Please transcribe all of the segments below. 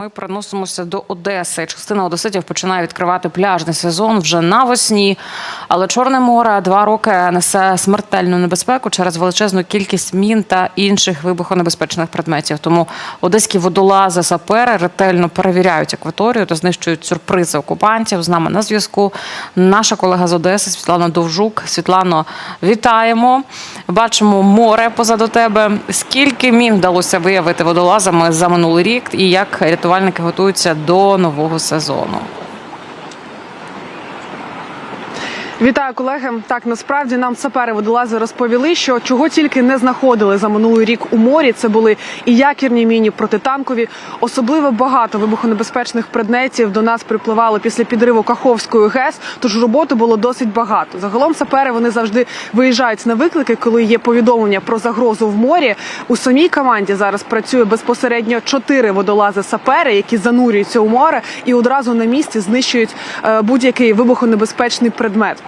Ми переносимося до Одеси. Частина одеситів починає відкривати пляжний сезон вже навесні. Але Чорне море два роки несе смертельну небезпеку через величезну кількість мін та інших вибухонебезпечних предметів. Тому одеські водолази сапери ретельно перевіряють акваторію та знищують сюрпризи окупантів. З нами на зв'язку наша колега з Одеси Світлана Довжук. Світлано, вітаємо. Бачимо море позаду тебе. Скільки мін вдалося виявити водолазами за минулий рік, і як рятувальники готуються до нового сезону? Вітаю колеги. Так насправді нам сапери водолази розповіли, що чого тільки не знаходили за минулий рік у морі. Це були і якірні міні протитанкові. Особливо багато вибухонебезпечних предметів до нас припливало після підриву Каховської ГЕС. Тож роботи було досить багато. Загалом сапери вони завжди виїжджають на виклики, коли є повідомлення про загрозу в морі. У самій команді зараз працює безпосередньо чотири водолази сапери, які занурюються у море і одразу на місці знищують е, будь-який вибухонебезпечний предмет.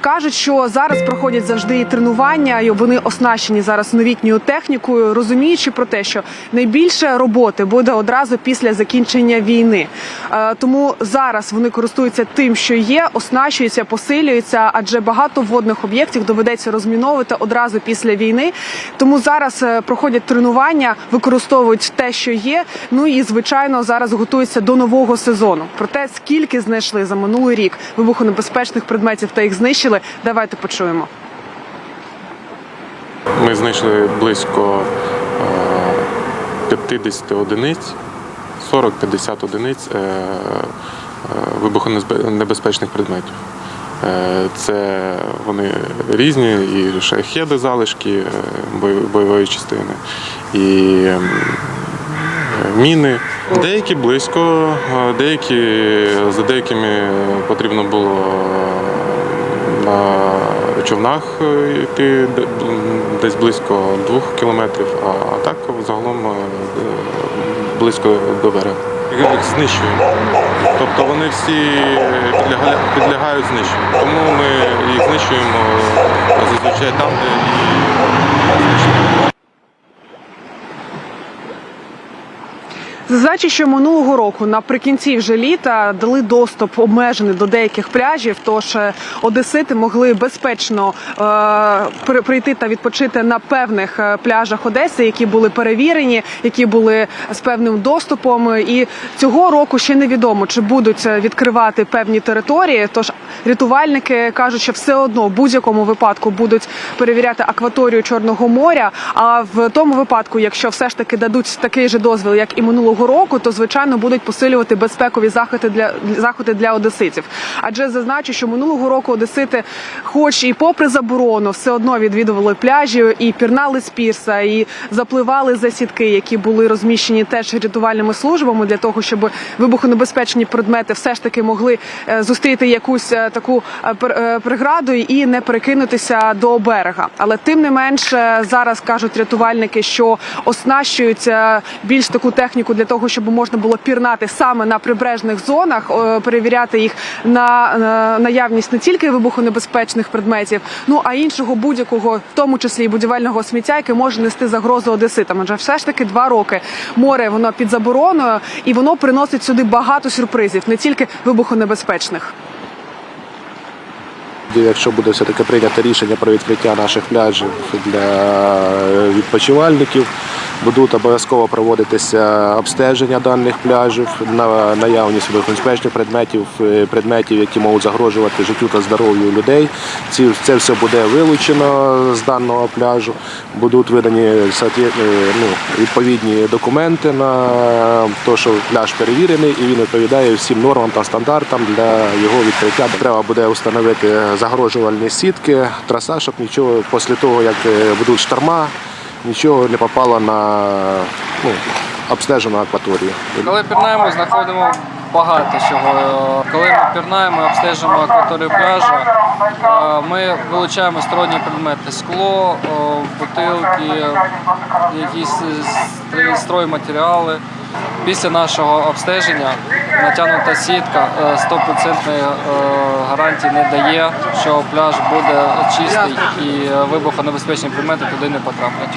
Кажуть, що зараз проходять завжди і тренування, і вони оснащені зараз новітньою технікою, розуміючи про те, що найбільше роботи буде одразу після закінчення війни. Е, Тому зараз вони користуються тим, що є, оснащуються, посилюються, адже багато водних об'єктів доведеться розміновувати одразу після війни. Тому зараз е, проходять тренування, використовують те, що є. Ну і звичайно зараз готуються до нового сезону. Про те, скільки знайшли за минулий рік вибухонебезпечних предметів та їх знищили, давайте почуємо. Ми знайшли близько е, 50 одиниць, 40-50 одиниць е, е, вибухонебезпечних предметів. Е, Це вони різні, і шахеди залишки е, бойової частини, і ем, е, міни. Деякі близько, е, деякі за деякими потрібно було е, на човнах е, йти десь близько двох кілометрів, а так загалом е, близько до берега. Їх знищуємо. Тобто вони всі підлягають знищенню. Тому ми їх знищуємо е, зазвичай там, де і знищуємо. Зазначу, що минулого року наприкінці вже літа дали доступ обмежений до деяких пляжів. Тож е, одесити могли безпечно е, при- прийти та відпочити на певних е, пляжах Одеси, які були перевірені, які були з певним доступом. І цього року ще невідомо, чи будуть е, відкривати певні території. Тож рятувальники кажуть, що все одно в будь-якому випадку будуть перевіряти акваторію Чорного моря. А в тому випадку, якщо все ж таки дадуть такий же дозвіл, як і минулого року, то звичайно будуть посилювати безпекові заходи для заходи для одеситів. Адже зазначу, що минулого року одесити, хоч і попри заборону, все одно відвідували пляжі і пірнали з пірса, і запливали за сітки, які були розміщені теж рятувальними службами для того, щоб вибухонебезпечні предмети все ж таки могли е, зустріти якусь е, таку е, преграду і не перекинутися до берега. Але тим не менше зараз кажуть рятувальники, що оснащують е, більш таку техніку для того, щоб можна було пірнати саме на прибережних зонах, е, перевіряти їх на е, наявність не тільки вибухонебезпечних предметів, ну а іншого будь-якого, в тому числі і будівельного сміття, яке може нести загрозу одеситам. Адже все ж таки два роки море воно під забороною, і воно приносить сюди багато сюрпризів, не тільки вибухонебезпечних. Якщо буде все-таки прийнято рішення про відкриття наших пляжів для відпочивальників, будуть обов'язково проводитися обстеження даних пляжів на наявність вибухонебезпечних предметів, е, предметів, які можуть загрожувати життю та здоров'ю людей. Це все буде вилучено з даного пляжу. Будуть видані е, ну, відповідні документи на те, що пляж перевірений і він відповідає всім нормам та стандартам для його відкриття. Треба буде встановити загрожувальні сітки, траса, щоб нічого після того, як е, будуть шторма, нічого не попало на ну, обстежену акваторію. Коли пірнаємо, знаходимо багато чого. Коли ми пірнаємо, обстежуємо акваторію пляжу, е, ми вилучаємо сторонні предмети, скло, бутилки, якісь строй- стройматеріали. Після нашого обстеження натягнута сітка е, 100% гарантії не дає, що пляж буде чистий і е, вибухонебезпечні предмети туди не потраплять.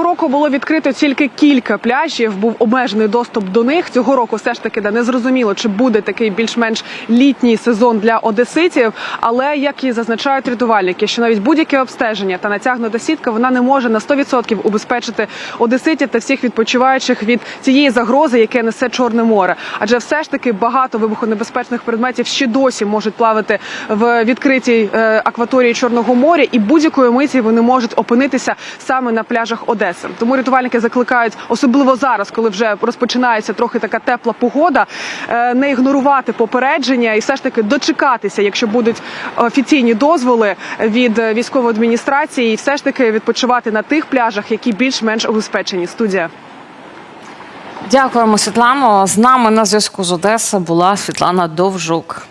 Минулого року було відкрито тільки кілька пляжів, був обмежений доступ до них. Цього року все ж таки да, не зрозуміло, чи буде такий більш-менш літній сезон для одеситів. Але як і зазначають рятувальники, що навіть будь-яке обстеження та натягнута сітка вона не може на 100% убезпечити одеситів та всіх відпочиваючих від цієї загрози, яке несе Чорне море. Адже все ж таки багато вибухонебезпечних предметів ще досі можуть плавати в відкритій е, акваторії Чорного моря, і будь-якої миті вони можуть опинитися саме на пляжах Одеси. Тому рятувальники закликають, особливо зараз, коли вже розпочинається трохи така тепла погода, е, не ігнорувати попередження і все ж таки дочекатися, якщо будуть офіційні дозволи від військової адміністрації, і все ж таки відпочивати на тих пляжах, які більш-менш убезпечені. Студія. Дякуємо, Світлано. З нами на зв'язку з Одеси була Світлана Довжук.